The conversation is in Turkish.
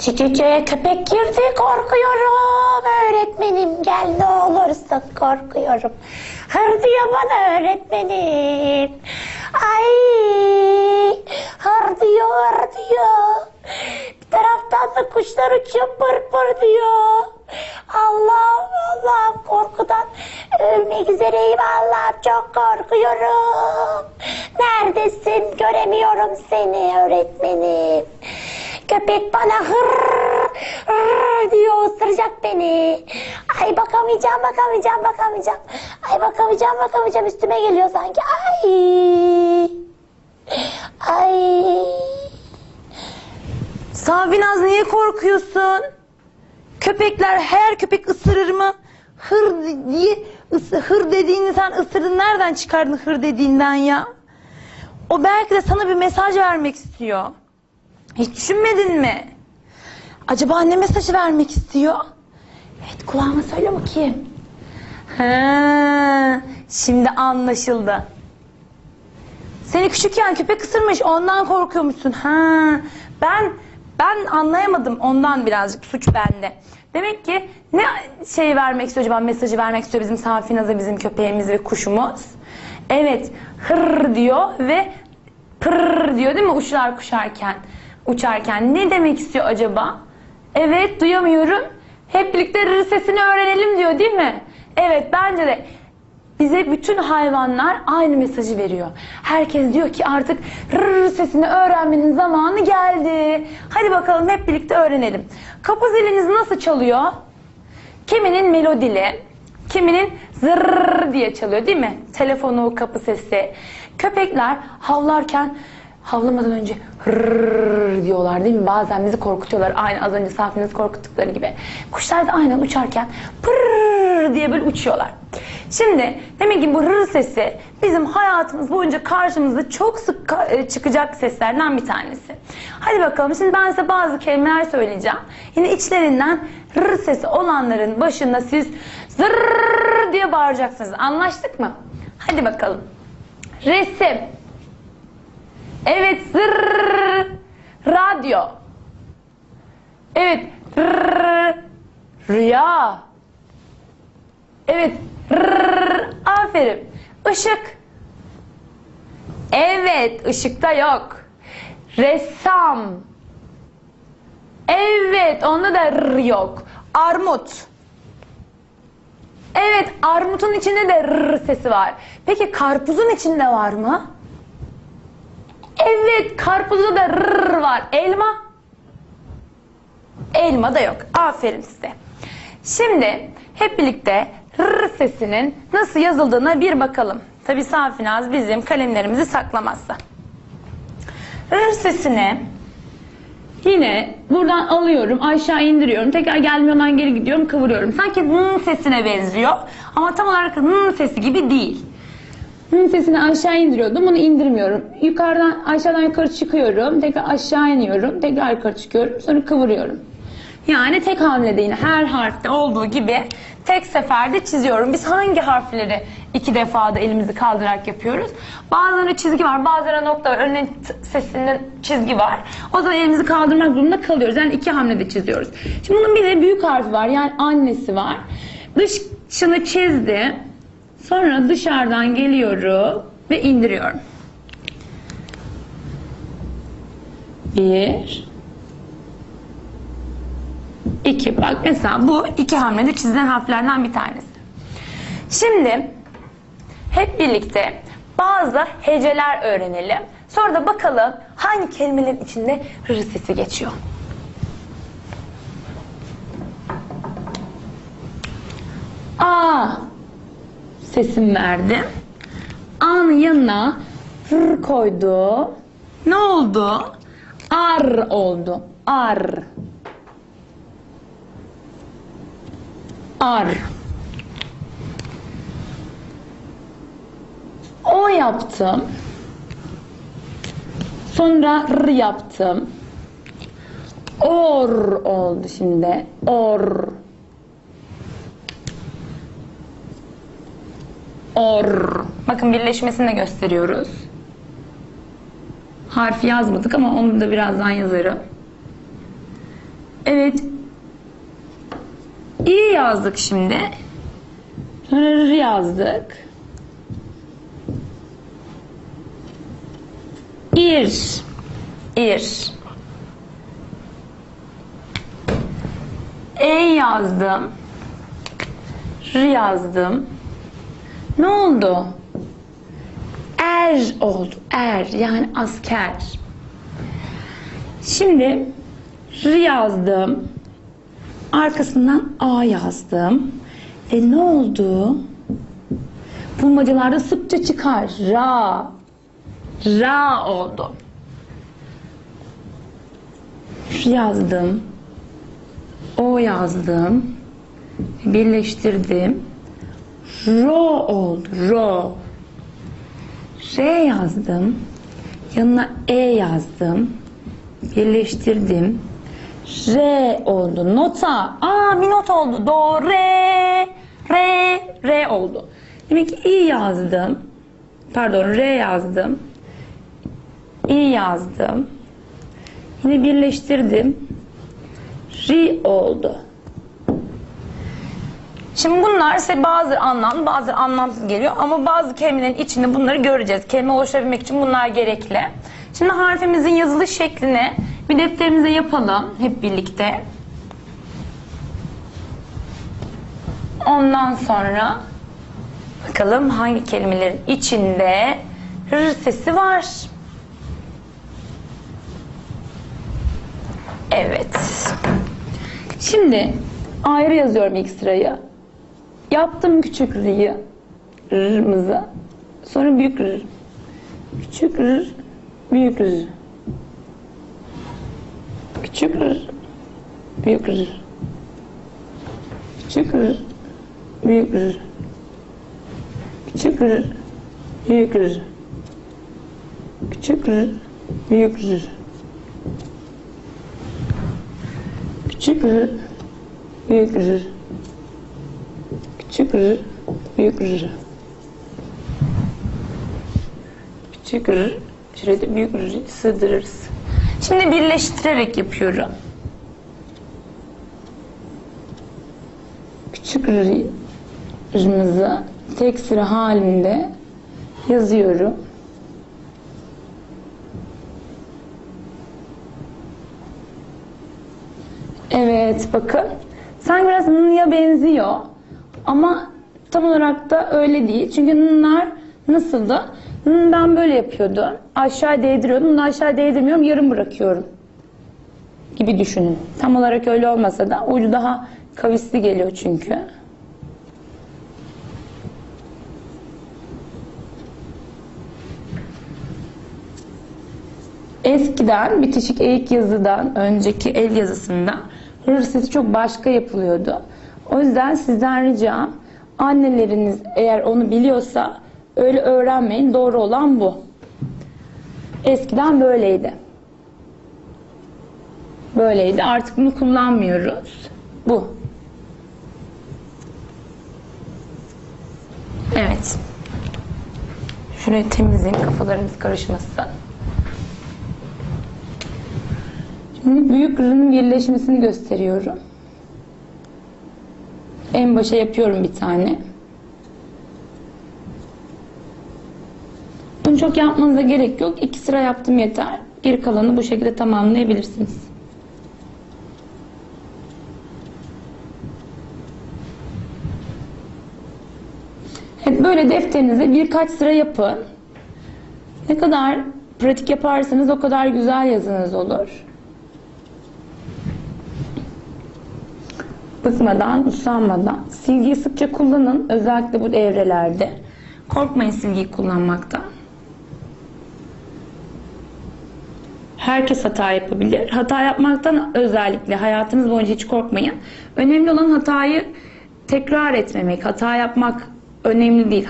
Stüdyoya köpek girdi korkuyorum. Öğretmenim gel ne olursun korkuyorum. Hır diyor bana öğretmenim. Ay hır diyor hır diyor. Bir taraftan da kuşlar uçuyor pır pır diyor. Allah'ım Allah'ım korkudan ölmek üzereyim Allah'ım çok korkuyorum. Neredesin göremiyorum seni öğretmenim. Köpek bana hır hır diyor ısıracak beni. Ay bakamayacağım bakamayacağım bakamayacağım. Ay bakamayacağım bakamayacağım üstüme geliyor sanki. Ay. Ay. Safinaz niye korkuyorsun? Köpekler her köpek ısırır mı? Hır diye hır dediğini sen ısırdın nereden çıkardın hır dediğinden ya? O belki de sana bir mesaj vermek istiyor. Hiç düşünmedin mi? Acaba ne mesajı vermek istiyor? Evet kulağıma söyle bakayım. Ha, şimdi anlaşıldı. Seni küçükken köpek ısırmış ondan korkuyormuşsun. Ha, ben ben anlayamadım ondan birazcık suç bende. Demek ki ne şey vermek istiyor acaba mesajı vermek istiyor bizim Safinaz'a bizim köpeğimiz ve kuşumuz. Evet hır diyor ve pırr diyor değil mi uçlar kuşarken uçarken ne demek istiyor acaba? Evet duyamıyorum. Hep birlikte rır sesini öğrenelim diyor değil mi? Evet bence de bize bütün hayvanlar aynı mesajı veriyor. Herkes diyor ki artık rır sesini öğrenmenin zamanı geldi. Hadi bakalım hep birlikte öğrenelim. Kapı ziliniz nasıl çalıyor? Kiminin melodili, kiminin zırr diye çalıyor değil mi? Telefonu, kapı sesi. Köpekler havlarken havlamadan önce hırrrr diyorlar değil mi? Bazen bizi korkutuyorlar. Aynı az önce safinizi korkuttukları gibi. Kuşlar da aynen uçarken pırrrr diye böyle uçuyorlar. Şimdi demek ki bu rır sesi bizim hayatımız boyunca karşımıza çok sık e, çıkacak seslerden bir tanesi. Hadi bakalım şimdi ben size bazı kelimeler söyleyeceğim. Yine içlerinden rır sesi olanların başında siz zırrrr diye bağıracaksınız. Anlaştık mı? Hadi bakalım. Resim. Evet zırrrr. Radyo. Evet rrrr. Rüya. Evet. Rrrr. Aferin. Işık. Evet. ışıkta yok. Ressam. Evet. Onda da rrr yok. Armut. Evet. Armutun içinde de rrr sesi var. Peki karpuzun içinde var mı? Evet. Karpuzda da rrr var. Elma. Elma da yok. Aferin size. Şimdi hep birlikte r sesinin nasıl yazıldığına bir bakalım. Tabi Safinaz bizim kalemlerimizi saklamazsa. R sesini yine buradan alıyorum aşağı indiriyorum. Tekrar gelmiyordan geri gidiyorum kıvırıyorum. Sanki n sesine benziyor. Ama tam olarak n sesi gibi değil. N sesini aşağı indiriyordum. Bunu indirmiyorum. Yukarıdan aşağıdan yukarı çıkıyorum. Tekrar aşağı iniyorum. Tekrar yukarı çıkıyorum. Sonra kıvırıyorum. Yani tek hamlede yine her harfte olduğu gibi tek seferde çiziyorum. Biz hangi harfleri iki defada elimizi kaldırarak yapıyoruz? Bazılarında çizgi var, bazılarında nokta var. T- sesinde çizgi var. O zaman elimizi kaldırmak zorunda kalıyoruz. Yani iki hamlede çiziyoruz. Şimdi bunun bir de büyük harfi var. Yani annesi var. Dışını çizdi. Sonra dışarıdan geliyorum ve indiriyorum. Bir, İki. Bak mesela bu iki hamlede çizilen harflerden bir tanesi. Şimdi hep birlikte bazı heceler öğrenelim. Sonra da bakalım hangi kelimelerin içinde r sesi geçiyor. A sesim verdim. A'nın yanına r koydu. Ne oldu? Ar oldu. Ar. Ar. O yaptım. Sonra r yaptım. Or oldu şimdi. Or. Or. Bakın birleşmesini de gösteriyoruz. Harf yazmadık ama onu da birazdan yazarım. Evet. İyi yazdık şimdi. Sonra r yazdık. İr. İr. E yazdım. R yazdım. Ne oldu? Er oldu. Er yani asker. Şimdi R yazdım. Arkasından A yazdım. Ve ne oldu? Bulmacalarda sıkça çıkar. Ra. Ra oldu. R yazdım. O yazdım. Birleştirdim. Ro oldu. Ro. R yazdım. Yanına E yazdım. Birleştirdim. R oldu. Nota. Aa bir not oldu. Do, re, re, re oldu. Demek ki i yazdım. Pardon re yazdım. i yazdım. Yine birleştirdim. Ri oldu. Şimdi bunlar size bazı anlamlı, bazı anlamsız geliyor ama bazı kelimelerin içinde bunları göreceğiz. Kelime oluşturabilmek için bunlar gerekli. Şimdi harfimizin yazılış şeklini bir defterimize yapalım hep birlikte. Ondan sonra bakalım hangi kelimelerin içinde r sesi var. Evet. Şimdi ayrı yazıyorum ilk sırayı. Yaptım küçük r'yi. R'mızı. Sonra büyük r. Küçük r, büyük r. Küçük r, büyük r. Küçük r, büyük r. Küçük r, büyük r. Küçük r, büyük r. Küçük r, büyük r. Küçük r, büyük r. Küçük r, şuraya da büyük r sığdırırız. Şimdi birleştirerek yapıyorum. Küçük r, r'mızı tek sıra halinde yazıyorum. Evet bakın. Sanki biraz n'ya benziyor. Ama tam olarak da öyle değil. Çünkü n'lar nasıldı? N ben böyle yapıyordum. Aşağı değdiriyordum. Aşağı değdirmiyorum. Yarım bırakıyorum. Gibi düşünün. Tam olarak öyle olmasa da ucu daha kavisli geliyor çünkü. Eskiden bitişik eğik yazıdan önceki el yazısında r sesi çok başka yapılıyordu. O yüzden sizden ricam anneleriniz eğer onu biliyorsa öyle öğrenmeyin. Doğru olan bu. Eskiden böyleydi. Böyleydi. Artık bunu kullanmıyoruz. Bu. Evet. Şurayı temizleyin kafalarımız karışmasın. Şimdi büyük r'nin birleşmesini gösteriyorum. En başa yapıyorum bir tane. Bunu çok yapmanıza gerek yok. İki sıra yaptım yeter. Geri kalanı bu şekilde tamamlayabilirsiniz. Evet böyle defterinize birkaç sıra yapın. Ne kadar pratik yaparsanız o kadar güzel yazınız olur. Bıkmadan, usanmadan. Silgiyi sıkça kullanın. Özellikle bu evrelerde. Korkmayın silgiyi kullanmaktan. Herkes hata yapabilir. Hata yapmaktan özellikle hayatınız boyunca hiç korkmayın. Önemli olan hatayı tekrar etmemek. Hata yapmak önemli değil.